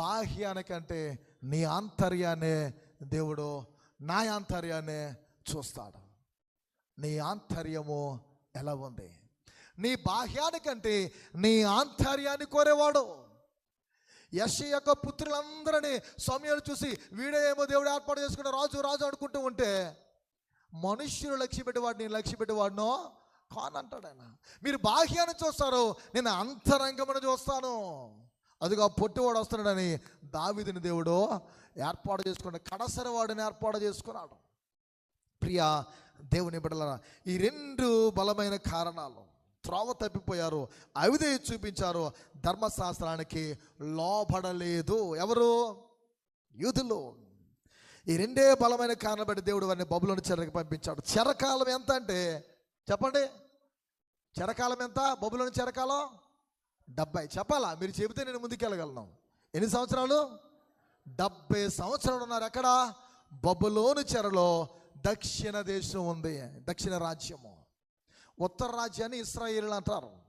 బాహ్యానికంటే నీ ఆంతర్యాన్ని దేవుడు నా ఆంతర్యాన్ని చూస్తాడు. నీ ఆంతర్యము ఎలా ఉంది? నీ బాహ్యానికంటే నీ ఆంతర్యాన్ని కోరేవాడు. యశ యొక్క పుత్రులందరినీ సమయాలు చూసి వీడేమో దేవుడు ఏర్పాటు చేసుకున్న రాజు రాజు అనుకుంటూ ఉంటే మనుష్యులు లక్ష్య పెట్టేవాడు నేను లక్ష్య పెట్టేవాడునో కానంటాడు ఆయన. మీరు బాహ్యాన్ని చూస్తారు నేను అంతరంగమును చూస్తాను. అదిగో ఆ పొట్టివాడు వస్తున్నాడని దావిదిని దేవుడు ఏర్పాటు చేసుకున్నాడు కడసరి వాడిని ఏర్పాటు చేసుకున్నాడు. ప్రియ దేవుని బిడ్డలరా ఈ రెండు బలమైన కారణాలు త్రోవ తప్పిపోయారు అవిదే చూపించారు ధర్మశాస్త్రానికి లోబడలేదు. ఎవరు? యూదులు. ఈ రెండే బలమైన కారణం బట్టి దేవుడు వారిని బబులోని చెరకి పంపించాడు. చెరకాలం ఎంత అంటే చెప్పండి. చెరకాలం ఎంత? బబులోని చెరకాలం? డెబ్బై చెప్పాలా? మీరు చెబితే నేను ముందుకెళ్ళగలను. ఎన్ని సంవత్సరాలు? డెబ్బై సంవత్సరాలు ఉన్నారు ఎక్కడ బబులోని చెరలో దక్షిణ దేశం ఉంది దక్షిణ రాజ్యము. ఉత్తర రాజ్యాన్ని ఇస్రాయిల్ అంటారు.